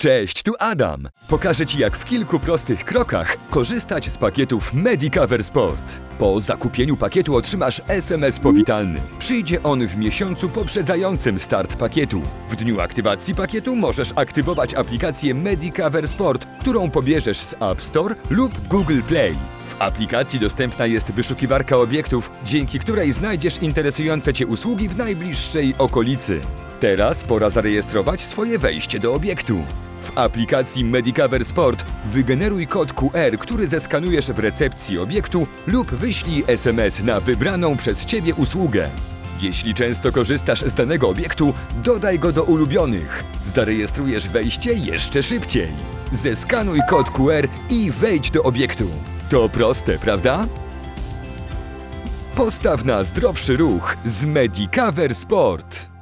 Cześć, tu Adam. Pokażę Ci, jak w kilku prostych krokach korzystać z pakietów Medicover Sport. Po zakupieniu pakietu otrzymasz SMS powitalny. Przyjdzie on w miesiącu poprzedzającym start pakietu. W dniu aktywacji pakietu możesz aktywować aplikację Medicover Sport, którą pobierzesz z App Store lub Google Play. W aplikacji dostępna jest wyszukiwarka obiektów, dzięki której znajdziesz interesujące Cię usługi w najbliższej okolicy. Teraz pora zarejestrować swoje wejście do obiektu. W aplikacji Medicover Sport wygeneruj kod QR, który zeskanujesz w recepcji obiektu lub wyślij SMS na wybraną przez Ciebie usługę. Jeśli często korzystasz z danego obiektu, dodaj go do ulubionych. Zarejestrujesz wejście jeszcze szybciej. Zeskanuj kod QR i wejdź do obiektu. To proste, prawda? Postaw na zdrowszy ruch z Medicover Sport.